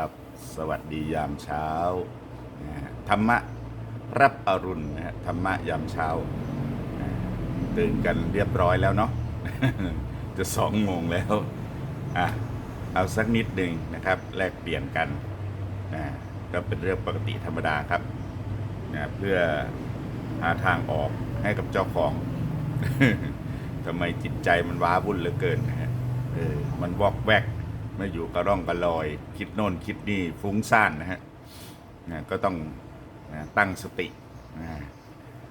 ครับ สวัสดียามเช้าธรรมะรับอรุณนะฮะธรรมะยามเช้าตื่นกันเรียบร้อยแล้วเนาะจะสองโมงแล้วอะเอาสักนิดหนึ่งนะครับ แลกเปลี่ยนกันนะก็เป็นเรื่องปกติธรรมดาครับนะเพื่อหาทางออกให้กับเจ้าของทำไมจิตใจมันว้าวุ่นเหลือเกินนะฮะเออมันวอกแวก ไม่อยู่กระร่องกระลอย คิดโน่นคิดนี่ฟุ้งซ่านนะฮะนะก็ต้องนะตั้งสตินะ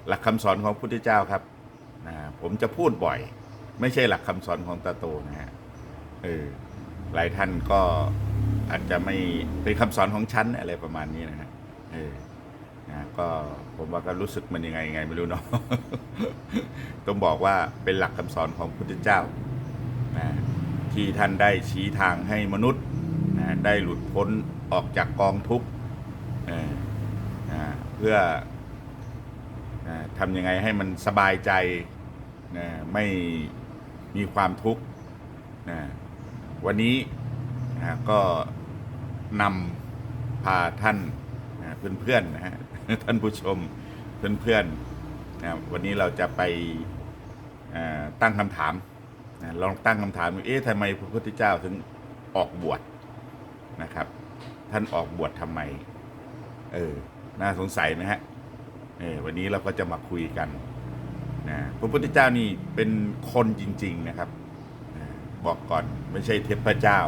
หลักคำสอนของพุทธเจ้าครับนะผมจะพูดบ่อย ไม่ใช่หลักคำสอนของตาโตนะฮะเออหลายท่านก็อาจจะไม่เป็นคำสอนของฉันอะไรประมาณนี้นะฮะเออนะก็ผมว่าก็รู้สึกมันยังไงยังไงไม่รู้เนาะต้องบอกว่าเป็นหลักคำสอนของพุทธเจ้านะ ที่ท่านได้ชี้ทางให้มนุษย์นะได้หลุดพ้นออกจากกองทุกข์เออนะเพื่อนะทำยังไงให้มันสบายใจนะไม่มีความทุกข์นะวันนี้นะก็นำพาท่านนะเพื่อนๆนะฮะท่านผู้ชมเพื่อนๆนะวันนี้เราจะไปตั้งคำถาม ลองตั้งคำถามเอ๊ะทำไมพระพุทธเจ้าถึงออกบวชนะครับ ท่านออกบวชทำไม เออ น่าสงสัยไหมฮะเออวันนี้เราก็จะมาคุยกันนะพระพุทธเจ้านี่เป็นคนจริง ๆนะครับ บอกก่อนไม่ใช่เทพเจ้า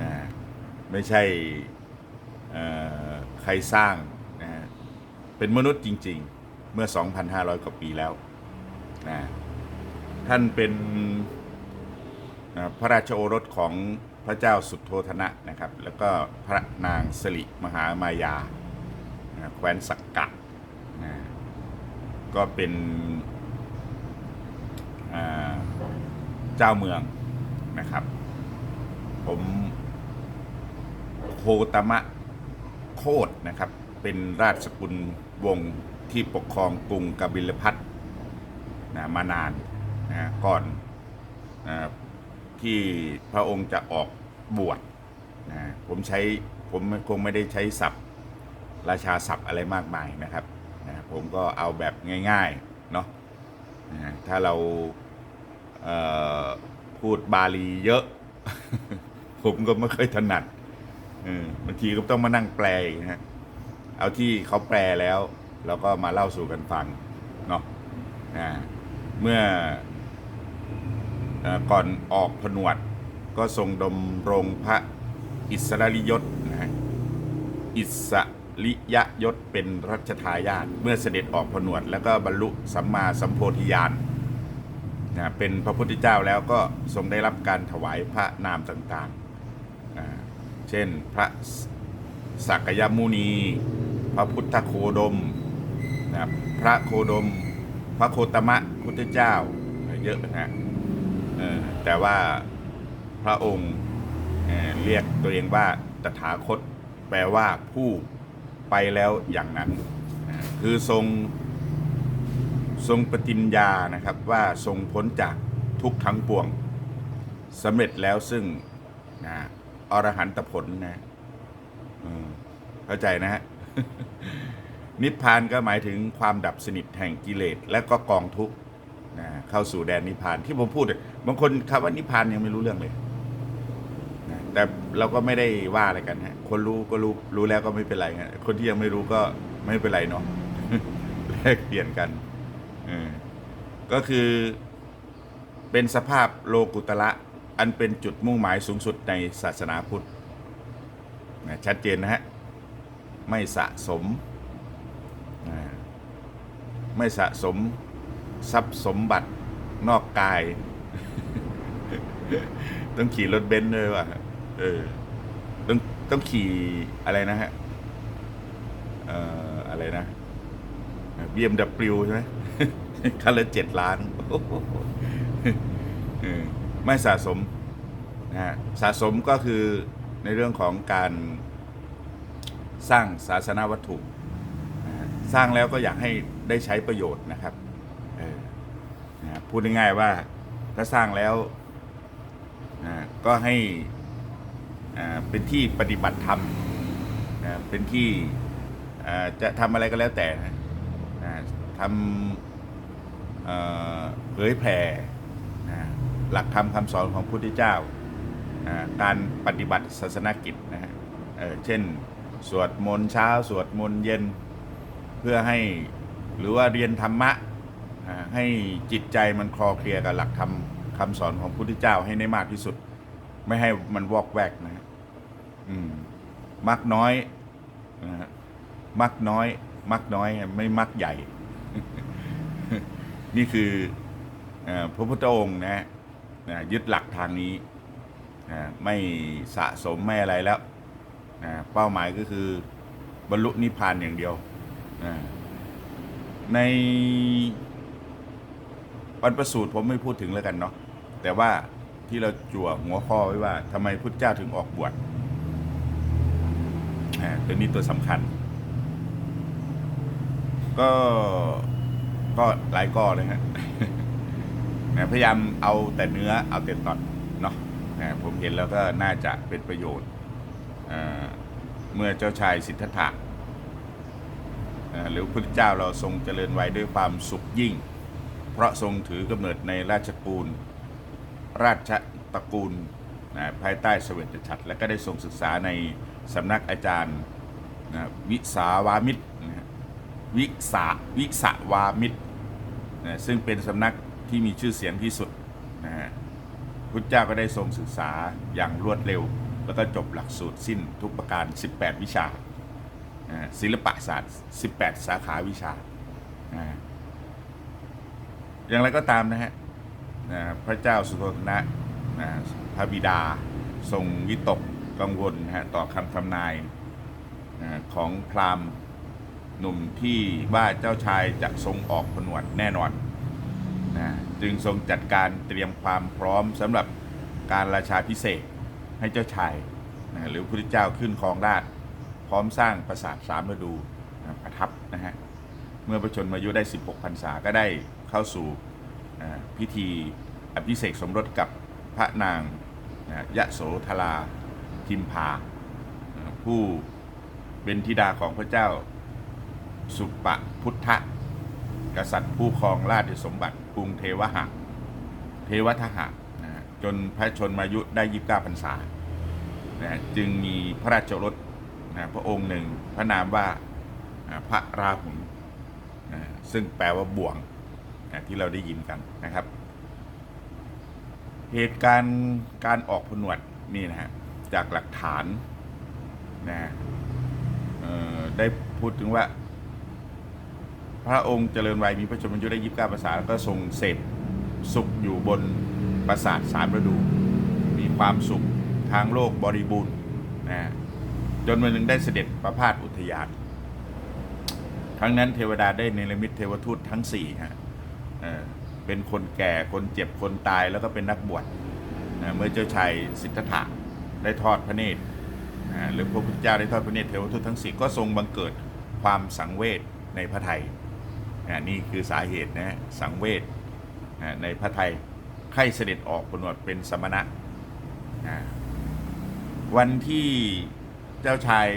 นะไม่ใช่ใครสร้างนะเป็นมนุษย์จริง ๆ เมื่อ 2,500 กว่าปีแล้วนะ ท่านเป็นพระราชโอรสของพระเจ้าสุโธธนะนะครับ แล้วก็พระนางสิริมหามายาแคว้นสักกะนะก็เป็นเจ้าเมืองนะครับ ผมโคตมะโคดนะครับ เป็นราชสกุลวงศ์ที่ปกครองกรุงกบิลพัทนะมานาน นะก่อนนะที่พระองค์จะออกบวชนะผมใช้ผมคงไม่ได้ใช้ศัพท์ราชาศัพท์อะไรมากมายนะครับนะผมก็เอาแบบง่ายๆเนาะนะถ้าเราเพูดบาลีเยอะ ผมก็ไม่เคยถนัดบางทีก็ต้องมานั่งแปลอีกนะฮะเอาที่เขาแปลแล้วเราก็มาเล่าสู่กันฟังเนาะนะเมื่อ ก่อนออกผนวด ก็ทรงดำรงพระอิสริยศนะอิสริยยศเป็นรัชทายาทเมื่อเสด็จออกผนวด แล้วก็บรรลุสัมมาสัมโพธิญาณนะเป็นพระพุทธเจ้าแล้วก็ทรงได้รับการถวายพระนามต่างๆอ่าเช่นพระสักยมุนี พระพุทธโคดมนะพระโคดม พระโคตมะพุทธเจ้าเยอะนะ แต่ว่าพระองค์เรียกตัวเองว่าตถาคต แปลว่าผู้ไปแล้วอย่างนั้น คือทรงทรงปฏิญญานะครับว่าทรงพ้นจากทุกทั้งปวงสำเร็จแล้วซึ่งนะอรหันตผลนะเข้าใจนะฮะนิพพานก็หมายถึงความดับสนิทแห่งกิเลสและก็กองทุกข์ นะเข้าสู่แดนนิพพานที่ผมพูดบางคนคำว่านิพพานยังไม่รู้เรื่องเลยนะแต่เราก็ไม่ได้ว่าอะไรกันฮะคนรู้ก็รู้รู้แล้วก็ไม่เป็นไรฮะคนที่ยังไม่รู้ก็ไม่เป็นไรเนาะแลกเปลี่ยนกันออก็คือเป็นสภาพโลกุตระอันเป็นจุดมุ่งหมายสูงสุดในศาสนาพุทธนะชัดเจนนะฮะไม่สะสมนะไม่สะสม ทรัพย์สมบัตินอกกาย ต้องขี่รถเบนซ์ด้วยว่ะ เออ ต้องต้องขี่อะไรนะฮะ เอ่อ อะไรนะ BMW ใช่ไหมคันละเจ็ดล้านโอ้โหเอไม่สะสมนะฮะสะสมก็คือในเรื่องของการสร้างศาสนาวัตถุ สร้างแล้วก็อยากให้ได้ใช้ประโยชน์นะครับ พูดง่ายๆว่าถ้าสร้างแล้วก็ให้เป็นที่ปฏิบัติธรรมเป็นที่จะทำอะไรก็แล้วแต่นะทำเผยแผ่หลักธรรมคำสอนของพระพุทธเจ้า การปฏิบัติศาสนกิจนะฮะเเช่น สวดมนต์เช้า สวดมนต์เย็น เพื่อให้หรือว่าเรียนธรรมะ ให้จิตใจมันคลอเคลียกับหลักธรรมคำสอนของพุทธเจ้าให้ได้มากที่สุด ไม่ให้มันวอกแวกนะฮะมมักน้อยนะฮะมักน้อย มักน้อย ไม่มักใหญ่ นี่คืออพระพุทธองค์นะฮะนะยึดหลักทางนี้นะไม่สะสมไม่อะไรแล้วนะเป้าหมายก็คือบรรลุนิพพานอย่างเดียวนะใน วันประสูติผมไม่พูดถึงแล้วกันเนาะแต่ว่าที่เราจั่วหัวข้อไว้ว่าทำไมพุทธเจ้าถึงออกบวชตัวนี้ตัวสำคัญ ก็ก็หลายก้อเลยฮะนะพยายามเอาแต่เนื้อเอาแต่ตอนเนาะนะผมเห็นแล้วก็น่าจะเป็นประโยชน์ เมื่อเจ้าชายสิทธัตถะหรือพระพุทธเจ้าเราทรงเจริญไว้ด้วยความสุขยิ่ง เพราะทรงถือกำเนิดในราชกูล ราชตระกูลนะภายใต้เสวตฉัตรและก็ได้ทรงศึกษาในสำนักอาจารย์นะวิสาวามิตรนะวิสาวิสาวามิตรนะซึ่งเป็นสำนักที่มีชื่อเสียงที่สุดนะฮะพุทธเจ้าก็ได้ทรงศึกษาอย่างรวดเร็ว แล้วก็จบหลักสูตรสิ้นทุกประการ 18 วิชา ศิลปศาสตร์ 18 สาขาวิชานะ อย่างไรก็ตามนะฮะนะพระเจ้าสุโธทนะนะพระบิดาทรงวิตกกังวลนะฮะต่อคำทำนายนะของพราหมณ์หนุ่มที่ว่าเจ้าชายจะทรงออกผนวดแน่นอนนะจึงทรงจัดการเตรียมความพร้อมสำหรับการราชาพิเศษให้เจ้าชายนะหรือพระเจ้าขึ้นครองราชพร้อมสร้างปราสาทสามฤดูนะประทับนะฮะเมื่อประชนมายุได้ 16พรรษาก็ได้ เข้าสู่พิธีอภิเษกสมรสกับพระนางยะโสธราพิมพา ผู้เป็นธิดาของพระเจ้าสุปพุทธะกษัตริย์ผู้ครองราชสมบัติกรุงเทวหะ เทวทหะจนพระชนมายุได้29พรรษานะจึงมีพระราชรสพระองค์หนึ่งพระนามว่าพระราหุลซึ่งแปลว่าบ่วง ที่เราได้ยินกันนะครับ เหตุการณ์การออกผนวดนี่นะฮะจากหลักฐานนะได้พูดถึงว่า พระองค์เจริญวัยมีพระชนมายุได้29ภาษาแล้วก็ทรงเสพสุขอยู่บนปราสาทสามฤดู มีความสุขทางโลกบริบูรณ์นะจนวันหนึ่งได้เสด็จประพาสอุทยานครั้งนั้นเทวดาได้เนรมิตเทวทูตทั้งสี่ฮะ เป็นคนแก่คนเจ็บคนตายแล้วก็เป็นนักบวชเมื่อเจ้าชายสิทธัตถะได้ทอดพระเนตรหรือพระพุทธเจ้าได้ทอดพระเนตรเทวทูตทั้งสี่ก็ทรงบังเกิดความสังเวชในพระไทยนี่คือสาเหตุนะสังเวชในพระไทยไข้เสด็จออกผนวดเป็นสมณะวันที่เจ้าชาย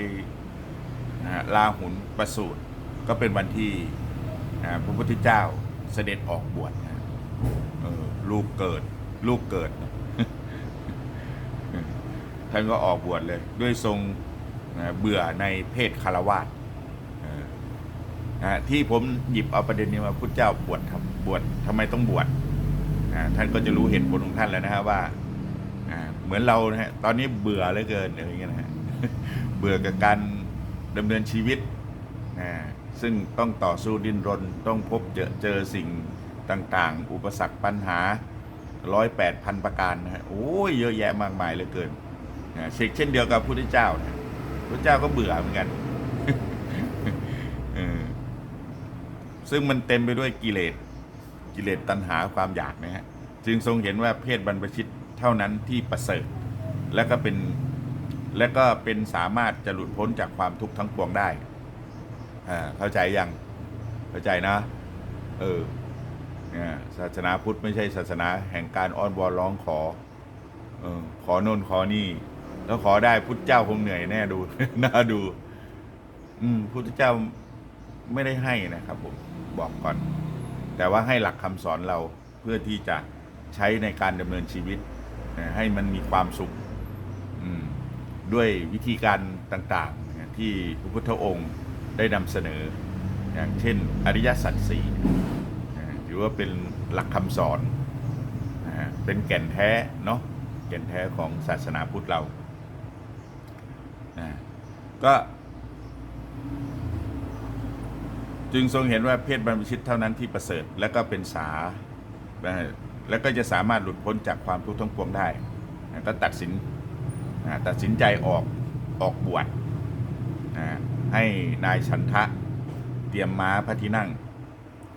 ลาหุนประสูติก็เป็นวันที่พระพุทธเจ้า เสด็จออกบวชนะเออลูกเกิด ลูกเกิด ท่านก็ออกบวชเลย ด้วยทรงนะเบื่อในเพศคารวาสออนะที่ผมหยิบเอาประเด็นนี้มาพุทธเจ้าบวชทำบวชทำไมต้องบวชอ่าท่านก็จะรู้เหตุผลของท่านแล้วนะฮะว่าอ่าเหมือนเรานะฮะตอนนี้เบื่อเหลือเกินอะไรอย่างเงี้ยนะฮะเบื่อกับการดำเนินชีวิตนะ ซึ่งต้องต่อสู้ดิ้นรนต้องพบเจอเจอสิ่งต่างๆ อุปสรรคปัญหาร้อยแปดพันประการนะฮะโอ้ยเยอะแยะมากมายเหลือเกินนะเช่นเช่นเดียวกับพระพุทธเจ้านะพระเจ้าก็เบื่อเหมือนกันซึ่งมันเต็มไปด้วยกิเลสกิเลสตัณหาความอยากนะฮะจึงทรงเห็นว่าเพศบรรพชิตเท่านั้นที่ประเสริฐ และก็เป็นและก็เป็นสามารถจะหลุดพ้นจากความทุกข์ทั้งปวงได้ อ่าเข้าใจยังเข้าใจนะ เออเนี่ยศาสนาพุทธไม่ใช่ศาสนาแห่งการอ้อนวอนร้องขอ เออ ขอโน่นขอนี่ แล้วขอได้พุทธเจ้าคงเหนื่อยแน่ดู น่าดู อืมพุทธเจ้าไม่ได้ให้นะครับผมบอกก่อน แต่ว่าให้หลักคำสอนเราเพื่อที่จะใช้ในการดำเนินชีวิตให้มันมีความสุขอืมด้วยวิธีการต่าง ๆ ที่พระพุทธองค์ ได้นำเสนอ อย่างเช่น อริยสัจสี่ถือว่าเป็นหลักคำสอน เป็นแก่นแท้เนาะแก่นแท้ของศาสนาพุทธเราก็จึงทรงเห็นว่าเพศบรรพชิตเท่านั้นที่ประเสริฐ และก็เป็นสา และก็จะสามารถหลุดพ้นจากความทุกข์ทั้งปวงได้ ก็ตัดสินตัดสินใจออกออกบวชนะ ให้นายชันทะเตรียมม้าพระที่นั่ง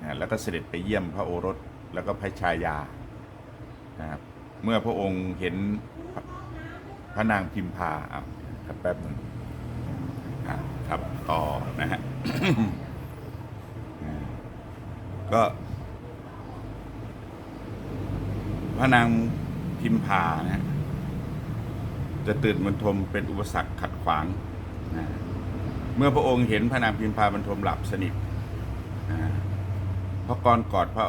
นะแล้วก็เสด็จไปเยี่ยมพระโอรสแล้วก็พระชายานะครับเมื่อพระองค์เห็นพระพระนางพิมพาอะครับแป๊บหนึงอะครับต่อนะฮะก็พระนางพิมพานะจะตื่นบรรทมเป็นอุปสรรคขัดขวางนะ เมื่อพระองค์เห็นพระนางพิมพาบรรทมหลับสนิทพระกรกอดพระ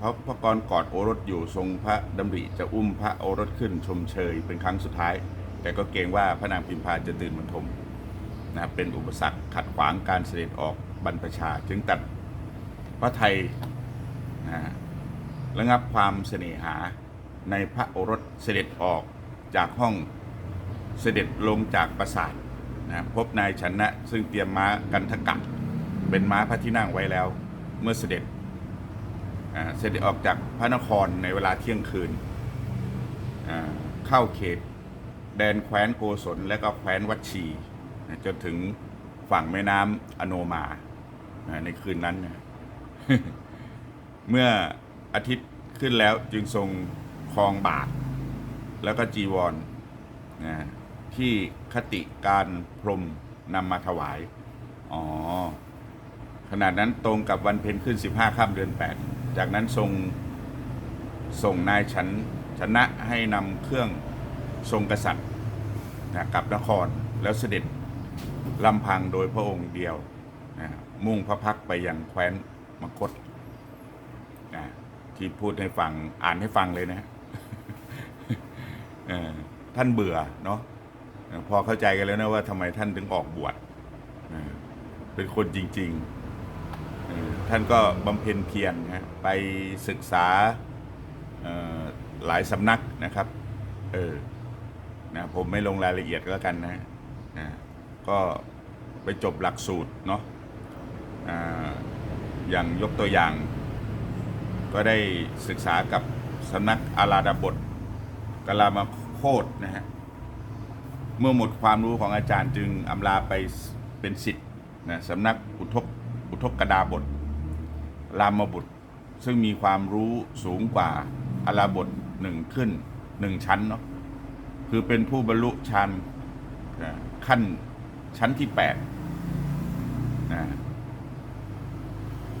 พระพระกรกอดโอรสอยู่ทรงพระดำริจะอุ้มพระโอรสขึ้นชมเชยเป็นครั้งสุดท้าย แต่ก็เกรงว่าพระนางพิมพาจะตื่นบรรทมนะเป็นอุปสรรคขัดขวางการเสด็จออกบรรพชา จึงตัดพระไทยนะฮะระงับความเสน่หาในพระโอรสเสด็จออกจากห้องเสด็จลงจากปราสาท นะพบนายชนะซึ่งเตรียมม้ากันทกักเป็นม้าพระที่นั่งไว้แล้ว เมื่อเสด็จเสด็จออกจากพระนครในเวลาเที่ยงคืน เข้าเขต แดนแคว้นโกศลและก็แคว้นวัดชีจนถึงฝั่งแม่น้ำอโนมาในคืนนั้น เมื่ออาทิตย์ขึ้นแล้วจึงทรงครองบาท แล้วก็จีวรนะ ที่คติการพรมนำมาถวาย อ๋อ ขนาดนั้นตรงกับวันเพ็ญขึ้น 15ค่ำเดือน 8 จากนั้นทรงส่งนายฉันชนะให้นำเครื่องทรงกษัตริย์นะกลับนครแล้วเสด็จลำพังโดยพระองค์เดียวนะมุ่งพระพักไปยังแคว้นมคตนะที่พูดให้ฟังอ่านให้ฟังเลยนะท่านเบื่อเนาะ พอเข้าใจกันแล้วนะว่าทำไมท่านถึงออกบวชเป็นคนจริง ๆ ท่านก็บำเพ็ญเพียรนะไปศึกษาหลายสำนักนะครับ เออนะผมไม่ลงรายละเอียดก็แล้วกันนะนะก็ไปจบหลักสูตรเนาะออย่างยกตัวอย่าง ก็ได้ศึกษากับสำนักอาราดาบทกลามาโคตนะฮะ เมื่อหมดความรู้ของอาจารย์จึงอำลาไปเป็นสิทธิ์นะสำนักอุทกอุทกกดาบทรามบุตร ซึ่งมีความรู้สูงกว่าอาราบทหนึ่งขึ้นหนึ่งชั้นเนาะคือเป็นผู้บรรลุฌานนขั้นชั้นที่แปดนะ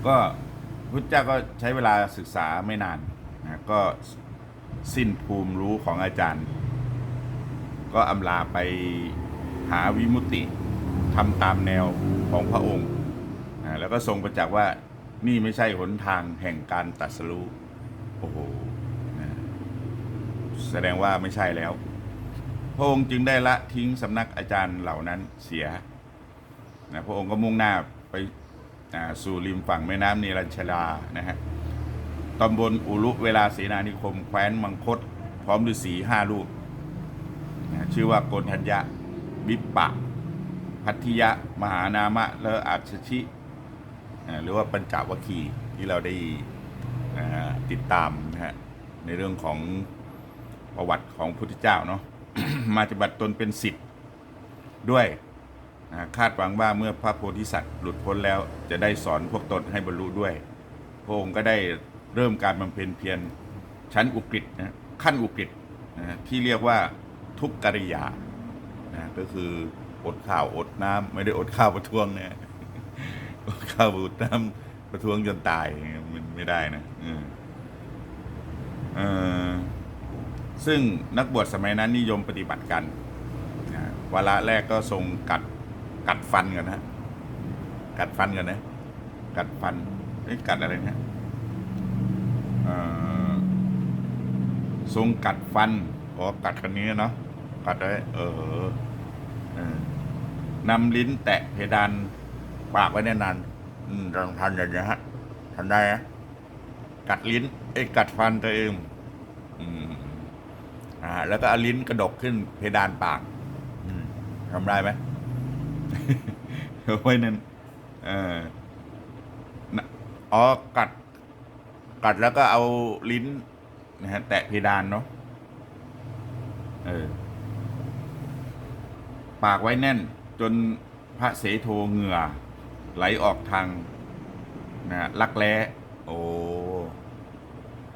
ก็พุทธเจ้าก็ใช้เวลาศึกษาไม่นานนะก็สิ้นภูมิรู้ของอาจารย์ ก็อำลาไปหาวิมุตติทำตามแนวของพระองค์ แล้วก็ทรงประจักษ์ว่านี่ไม่ใช่หนทางแห่งการตรัสรู้โอ้โหแสดงว่าไม่ใช่แล้ว พระองค์จึงได้ละทิ้งสำนักอาจารย์เหล่านั้นเสียนะพระองค์ก็มุ่งหน้าไปสู่ริมฝั่งแม่น้ำเนรัญชลานะฮะตำบลอุรุเวลาเสนานิคม แคว้นมังคต พร้อมฤาษีห้ารูป นะชื่อว่าโกนทัญญะวิปปะ พัทธิยะ มหานามะและอาชชิหรือว่าปัญจวัคคีที่เราได้ติดตามนะฮะในเรื่องของประวัติของพุทธเจ้าเนาะมาฏิบัติตนเป็นสิทธิ์ด้วยนะคาดหวังว่าเมื่อพระโพธิสัตว์หลุดพ้นแล้วจะได้สอนพวกตนให้บรรลุด้วย พระองค์ก็ได้เริ่มการบำเพ็ญเพียรชั้นอุกฤษนะขั้นอุกฤษนะที่เรียกว่า ทุกกิริยานะก็คืออดข้าวอดน้ำไม่ได้อดข้าวประท้วงนะอดข้าวอดน้ำประท้วงจนตายมันไม่ได้นะอืมเออซึ่งนักบวชสมัยนั้นนิยมปฏิบัติกันวาระแรกก็ทรงกัดกัดฟันกันนะกัดฟันกันนะ กัดฟันเอ้ยกัดอะไรเนี่ยอ่อทรงกัดฟันอ๋อกัดคันนี้เนาะ กัดไว้เออเออนำลิ้นแตะเพดานปากไว้แน่นานลองทันอย่างนี้ฮะทันได้นะกัดลิ้นเอ้ยกัดฟันตัวเองอืมอ่า แล้วก็เอาลิ้นกระดกขึ้นเพดานปากทำได้ไหมเอาไว้นั่นเออนะอ๋อกัด กัดแล้วก็เอาลิ้นนะฮะแตะเพดานเนาะเออ ปากไว้แน่นจนพระเสโทเหงื่อ ไหลออกทางนะฮะลักแร้โอ้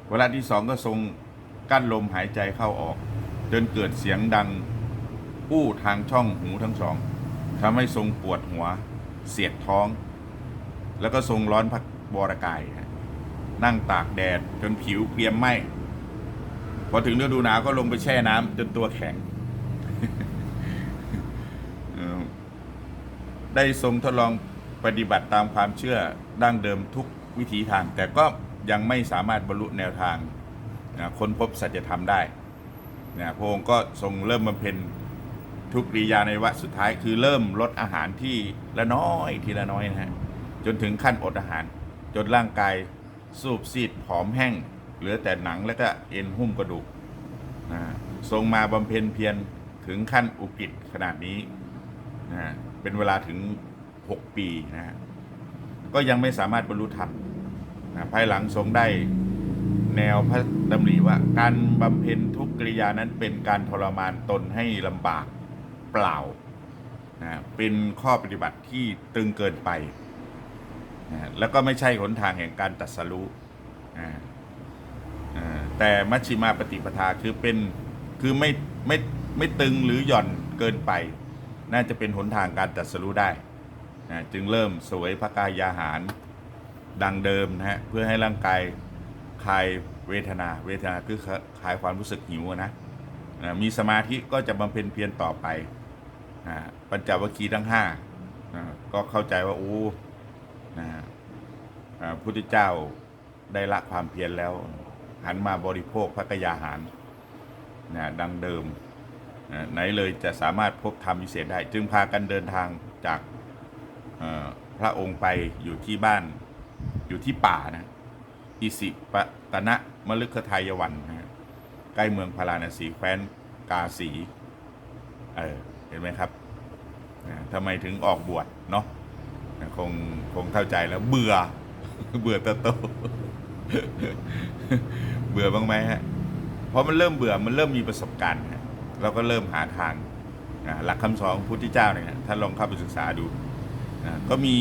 เวลาที่สองก็ทรงกั้นลมหายใจเข้าออก จนเกิดเสียงดังอู้ทางช่องหูทั้งสองทำให้ทรงปวดหัว เสียดท้อง แล้วก็ทรงร้อนพักบรกายนั่งตากแดดจนผิวเกรียมไหมพอถึงฤดูหนาวก็ลงไปแช่น้ำจนตัวแข็ง เออ ได้ทรงทดลองปฏิบัติตามความเชื่อดั้งเดิมทุกวิถีทาง แต่ก็ยังไม่สามารถบรรลุแนวทางนะค้นพบสัจธรรมได้นะพระองค์ก็ทรงเริ่มบำเพ็ญทุกริยาในวะสุดท้ายคือเริ่มลดอาหารที่ละน้อยทีละน้อยนะฮะจนถึงขั้นอดอาหาร จนร่างกายสูบซีดผอมแห้ง เหลือแต่หนังแล้วก็เอ็นหุ้มกระดูกนะทรงมาบำเพ็ญเพียรถึงขั้นอุกฤษขนาดนี้นะ เป็นเวลาถึง 6 ปีนะฮะก็ยังไม่สามารถบรรลุธรรมนะภายหลังทรงได้แนวพระดำริว่าการบำเพ็ญทุกกริยานั้นเป็นการทรมานตนให้ลำบากเปล่านะเป็นข้อปฏิบัติที่ตึงเกินไปนะแล้วก็ไม่ใช่หนทางแห่งการตัดสรู้นะแต่มัชฌิมาปฏิปทาคือเป็นคือไม่ไม่ไม่ตึงหรือหย่อนเกินไป น่าจะเป็นหนทางการตัดสรู้ได้นะจึงเริ่มสวยพระกายอาหารดังเดิมนะฮะเพื่อให้ร่างกายคลายเวทนา เวทนาคือคลายความรู้สึกหิวนะนะมีสมาธิก็จะบำเพ็ญเพียรต่อไปนะปัญจวัคคีย์ทั้งห้านะก็เข้าใจว่าโอ้นะอ่าพุทธเจ้าได้ละความเพียรแล้ว หันมาบริโภคพระกยาหารนะดังเดิม ไหนเลยจะสามารถพบธรรมวิเศษได้ จึงพากันเดินทางจากพระองค์ไปอยู่ที่บ้านอยู่ที่ป่านะอิสิปตนะมฤคทายวันนะใกล้เมืองพาราณสีแคว้นกาสีเออเห็นไหมครับทำไมถึงออกบวชเนาะคงคงเข้าใจแล้วเบื่อ เบื่อเตโต เบื่อบ้างไหมฮะเพราะมันเริ่มเบื่อมันเริ่มมีประสบการณ์ฮะ เราก็เริ่มหาทางนะหลักคำสอนของพุทธเจ้าเนี่ยท่านลองเข้าไปศึกษาดูนะก็มี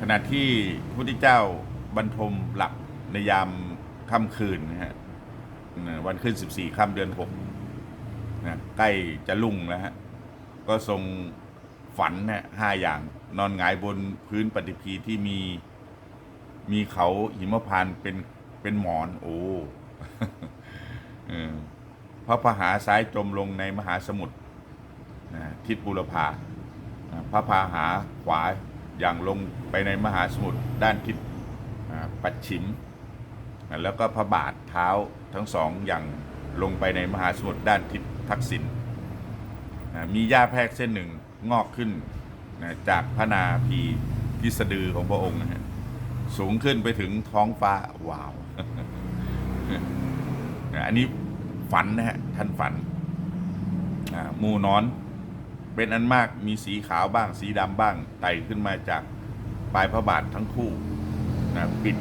ขณะที่พุทธเจ้าบรรทมหลับในยามค่ำคืนนะฮะวันขึ้น 14ค่ำเดือน6นะใกล้จะลุ่งแล้วฮะก็ทรงฝันนี่ยห้าอย่างนอนหงายบนพื้นปฏิพีที่มีมีเขาหิมพานเป็นเป็นหมอน โอ้ พระพหาซ้ายจมลงในมหาสมุทรทิศบุรพาพระพาหาขวาอย่างลงไปในมหาสมุทรด้านทิศปัดฉิม แล้วก็พระบาทเท้าทั้งสองอย่างลงไปในมหาสมุทรด้านทิศทักษิณมีหญ้าแพรกเส้นหนึ่งงอกขึ้นจากพระนาพีที่สะดือของพระองค์นะฮะสูงขึ้นไปถึงท้องฟ้าว้าว อันนี้ ฝันนะฮะท่านฝันหมูนอน เป็นอันมากมีสีขาวบ้าง สีดำบ้างไต่ขึ้นมาจากปลายพระบาททั้งคู่นะปิด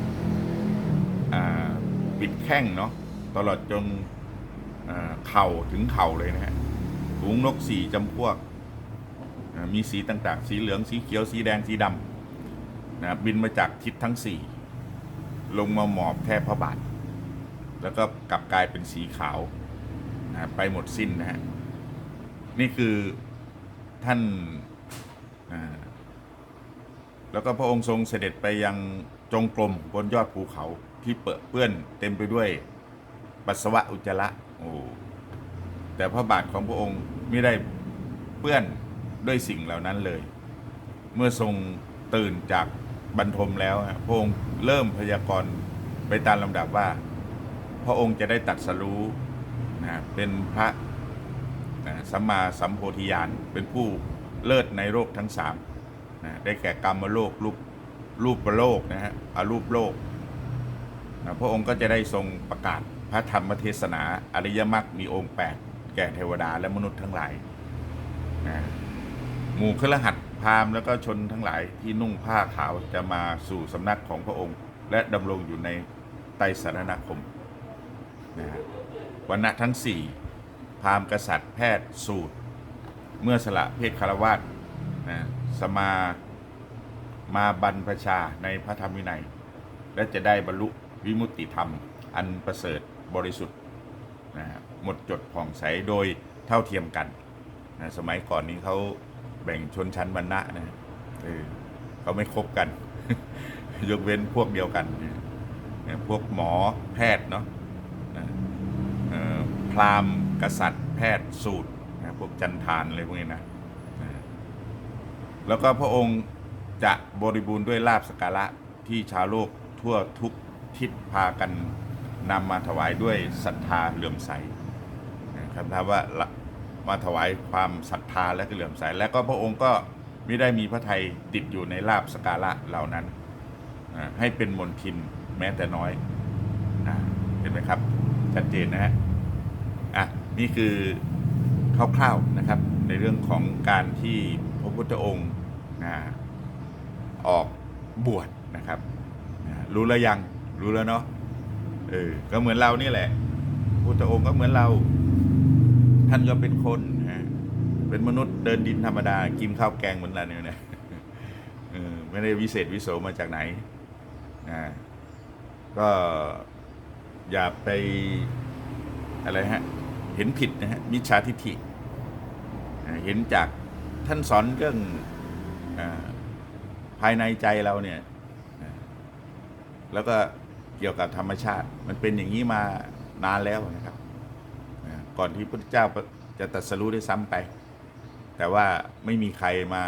ปิดแข้งเนาะตลอดจนเข่าถึงเข่าเลยนะฮะฝูงนกสี่จำพวก มีสีต่างๆ สีเหลืองสีเขียวสีแดงสีดำนะบินมาจากทิศทั้งสี่ ลงมาหมอบแทบพระบาท แล้วก็กลับกลายเป็นสีขาวนะไปหมดสิ้นนะฮะนี่คือท่านแล้วก็พระองค์ทรงเสด็จไปยังจงกรมบนยอดภูเขาที่เปื้อนเปื้อนเต็มไปด้วยปัสสาวะอุจจาระโอ้แต่พระบาทของพระองค์ไม่ได้เปื้อนด้วยสิ่งเหล่านั้นเลย เมื่อทรงตื่นจากบรรทมแล้ว พระองค์เริ่มพยากรณ์ไปตามลำดับว่า พระองค์จะได้ตัดสรู้นะเป็นพระนะสัมมาสัมโพธิญาณเป็นผู้เลิศในโลกทั้งสามนะได้แก่กรรมโลกรูปรูปโลกนะฮะอารูปโลกนะพระองค์ก็จะได้ทรงประกาศพระธรรมเทศนาอริยมรรคมีองค์ 8 แก่เทวดาและมนุษย์ทั้งหลายนะหมู่ครหัสพราหมณ์แล้วก็ชนทั้งหลายที่นุ่งผ้าขาวจะมาสู่สำนักของพระองค์ และดำรงอยู่ในไตรสารณคม นะฮะวันณะทั้งสี่พราหมณ์กษัตริย์แพทย์สูตร เมื่อสละเพศคารวาสนะสมามาบรรพชาในพระธรรมวินัย และจะได้บรรลุวิมุตติธรรม อันประเสริฐบริสุทธิ์นะหมดจดผ่องใสโดยเท่าเทียมกันนะสมัยก่อนนี้เขาแบ่งชนชั้นวรรณะนะเออเขาไม่คบกัน ยกเว้นพวกเดียวกันนี่ยเนี่ยพวกหมอแพทย์เนาะ พราหมณ์กษัตริย์ แพทย์สูตรนะพวกจันทานอะไรพวกนี้นะแล้วก็พระองค์จะบริบูรณ์ด้วยลาบสการะที่ชาวโลกทั่วทุกทิศพากันนำมาถวายด้วยศรัทธาเหลื่อมใสนะครับถ้าว่ามาถวายความศรัทธาและก็เหลื่อมใส และก็พระองค์ก็ไม่ได้มีพระไทยติดอยู่ในลาบสการะเหล่านั้นให้เป็นมนทินแม้แต่น้อยเห็นไหมครับ ชัดเจนนะฮะ อะนี่คือคร่าวๆนะครับ ในเรื่องของการที่พระพุทธองค์ออกบวชนะครับ รู้แล้วยังรู้แล้วเนาะเออก็เหมือนเรานี่แหละพระพุทธองค์ก็เหมือนเรา ท่านก็เป็นคนนะฮะเป็นมนุษย์เดินดินธรรมดา กินข้าวแกงเหมือนเราเนี่ยนะเออไม่ได้วิเศษวิโสมาจากไหนอ่าก็อย่าไปอะไรฮะ เห็นผิดนะฮะมิจฉาทิฏฐิเห็นจากท่านสอนเรื่องภายในใจเราเนี่ยแล้วก็เกี่ยวกับธรรมชาติ มันเป็นอย่างนี้มานานแล้วนะครับก่อนที่พระเจ้าจะตรัสรู้ได้ซ้ำไป แต่ว่าไม่มีใครมา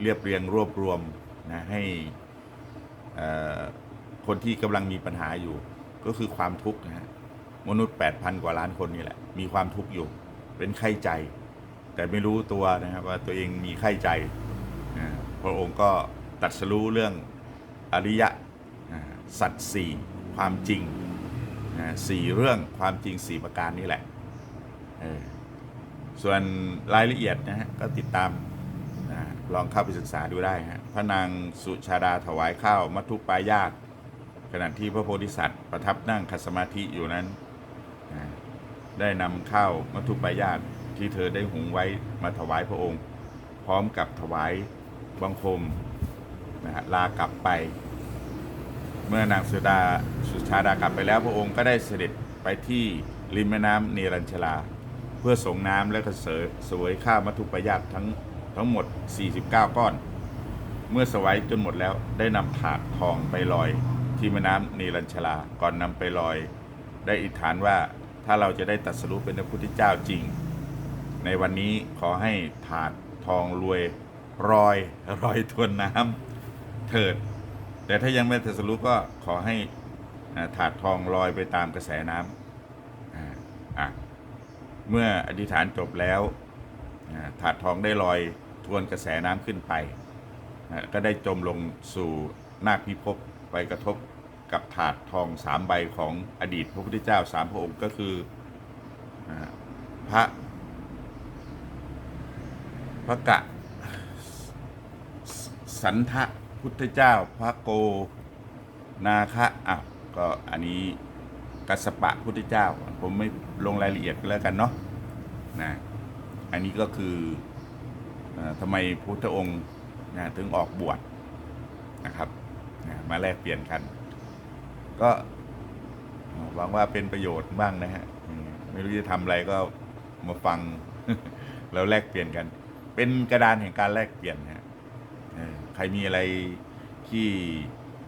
เรียบเรียงรวบรวมนะให้คนที่กำลังมีปัญหาอยู่ก็คือความทุกข์นะฮะ มนุษย์ 8,000 กว่าล้านคนนี่แหละ มีความทุกข์อยู่ เป็นไข้ใจ แต่ไม่รู้ตัวนะครับว่าตัวเองมีไข้ใจ พระองค์ก็ตัดสรู้เรื่องอริยะสัจสี่ความจริงสี่เรื่องความจริงสี่ประการนี่แหละส่วนรายละเอียดนะฮะก็ติดตามลองเข้าไปศึกษาดูได้ฮะพระนางสุชาดาถวายข้าวมัทุปายาตขณะที่พระโพธิสัตว์ประทับนั่งคัสมาธิอยู่นั้น ได้นำข้าวมัทุปายาตที่เธอได้หุงไว้มาถวายพระองค์ พร้อมกับถวายบังคมนะฮะลากลับไป เมื่อนางสุดาสุชาดากลับไปแล้วพระองค์ก็ได้เสด็จไปที่ริมแม่น้ำเนรัญชลา เพื่อส่งน้ำและก็เสวยเสวยข้าวมัทุปายาตทั้งทั้งหมด 49 ก้อน เมื่อสวายจนหมดแล้วได้นำถาดทองไปลอยที่แม่น้ำเนรัญชลาก่อนนำไปลอย ได้อิฐานว่า ถ้าเราจะได้ตรัสรู้เป็นพระพุทธเจ้าจริง ในวันนี้ขอให้ถาดทองรวยรอยรอยทวนน้ำเถิด แต่ถ้ายังไม่ตรัสรู้ก็ขอให้ถาดทองลอยไปตามกระแสน้ำเมื่ออธิษฐานจบแล้วถาดทองได้ลอยทวนกระแสน้ำขึ้นไป ก็ได้จมลงสู่นาคพิภพไปกระทบ กับถาดทองสามใบของอดีตพระพุทธเจ้าสามพระองค์ก็คือพระพระกะสันทะพุทธเจ้าพระโกนาคะอะก็อันนี้กัสปะพุทธเจ้า ผมไม่ลงรายละเอียดก็แล้วกันเนาะนะอันนี้ก็คืออทำไมพุทธองค์นะถึงออกบวชนะครับนะมาแลกเปลี่ยนกัน ก็หวังว่าเป็นประโยชน์บ้างนะฮะไม่รู้จะทำอะไรก็มาฟัง แล้วแลกเปลี่ยนกัน เป็นกระดานแห่งการแลกเปลี่ยนฮะใครมีอะไรที่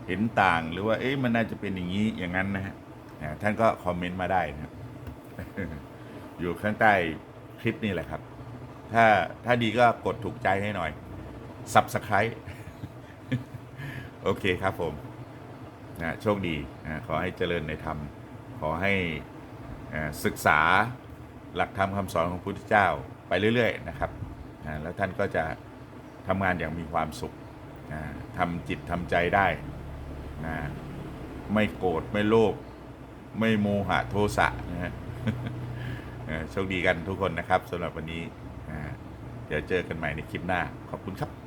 เห็นต่างหรือว่าเอ๊ะมันน่าจะเป็นอย่างนี้อย่างนั้นนะฮะท่านก็คอมเมนต์มาได้นะครับอยู่ข้างใต้คลิปนี่แหละครับถถ้าถ้าดีก็กดถูกใจให้หน่อย Subscribe โอเคครับผม นะโชคดีนะขอให้เจริญในธรรม ขอให้ศึกษาหลักธรรมคำสอนของพระพุทธเจ้าไปเรื่อยๆนะครับอ่าแล้วท่านก็จะทำงานอย่างมีความสุขอ่าทำจิตทำใจได้นะไม่โกรธไม่โลภไม่โมหะโทสะนะฮะโชคดีกันทุกคนนะครับสำหรับวันนี้ เดี๋ยวเจอกันใหม่ในคลิปหน้า ขอบคุณครับ